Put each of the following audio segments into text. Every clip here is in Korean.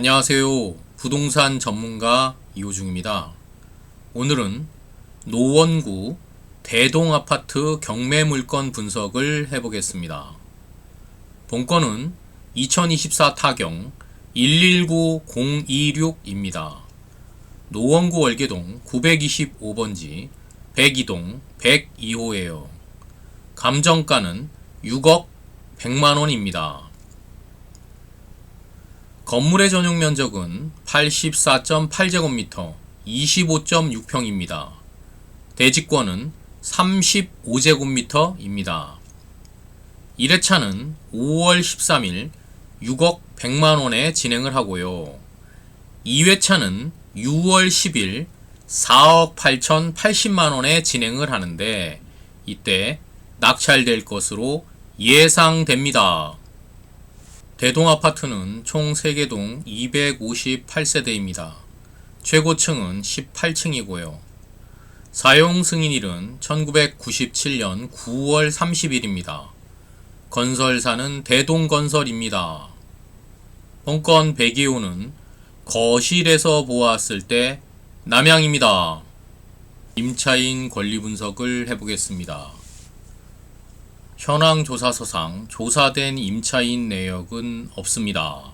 안녕하세요. 부동산 전문가 이호중입니다. 오늘은 노원구 대동 아파트 경매 물건 분석을 해보겠습니다. 본건은 2024 타경 119026입니다. 노원구 월계동 925번지 102동 102호예요. 감정가는 6억 100만원입니다. 건물의 전용 면적은 84.8제곱미터 25.6평입니다. 대지권은 35제곱미터입니다. 1회차는 5월 13일 6억 100만원에 진행을 하고요. 2회차는 6월 10일 4억 8천 80만원에 진행을 하는데 이때 낙찰될 것으로 예상됩니다. 대동 아파트는 총 3개동 258세대입니다. 최고층은 18층이고요. 사용 승인일은 1997년 9월 30일입니다. 건설사는 대동건설입니다. 본건 배기호는 거실에서 보았을 때 남향입니다. 임차인 권리 분석을 해보겠습니다. 현황 조사서상 조사된 임차인 내역은 없습니다.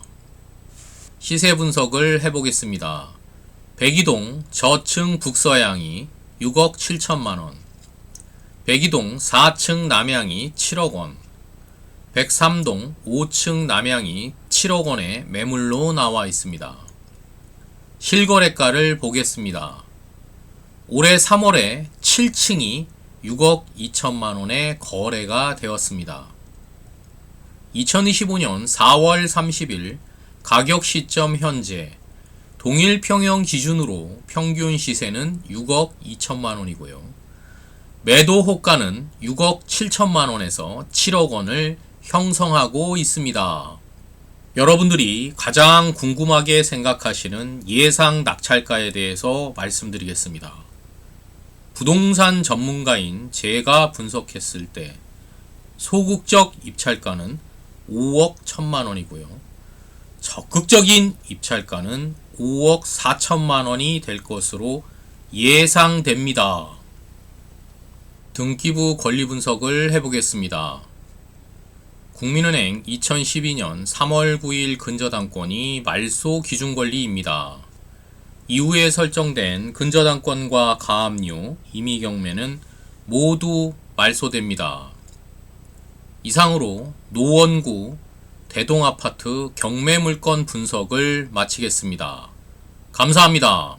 시세 분석을 해보겠습니다. 백이동 저층 북서향이 6억 7천만원, 백이동 4층 남향이 7억원, 103동 5층 남향이 7억원의 매물로 나와 있습니다. 실거래가를 보겠습니다. 올해 3월에 7층이 6억 2천만 원에 거래가 되었습니다. 2025년 4월 30일 가격 시점 현재 동일 평형 기준으로 평균 시세는 6억 2천만 원이고요. 매도 호가는 6억 7천만 원에서 7억 원을 형성하고 있습니다. 여러분들이 가장 궁금하게 생각하시는 예상 낙찰가에 대해서 말씀드리겠습니다. 부동산 전문가인 제가 분석했을 때 소극적 입찰가는 5억 1천만 원이고요. 적극적인 입찰가는 5억 4천만 원이 될 것으로 예상됩니다. 등기부 권리 분석을 해보겠습니다. 국민은행 2012년 3월 9일 근저당권이 말소 기준 권리입니다. 이후에 설정된 근저당권과 가압류, 임의경매는 모두 말소됩니다. 이상으로 노원구 대동아파트 경매물건 분석을 마치겠습니다. 감사합니다.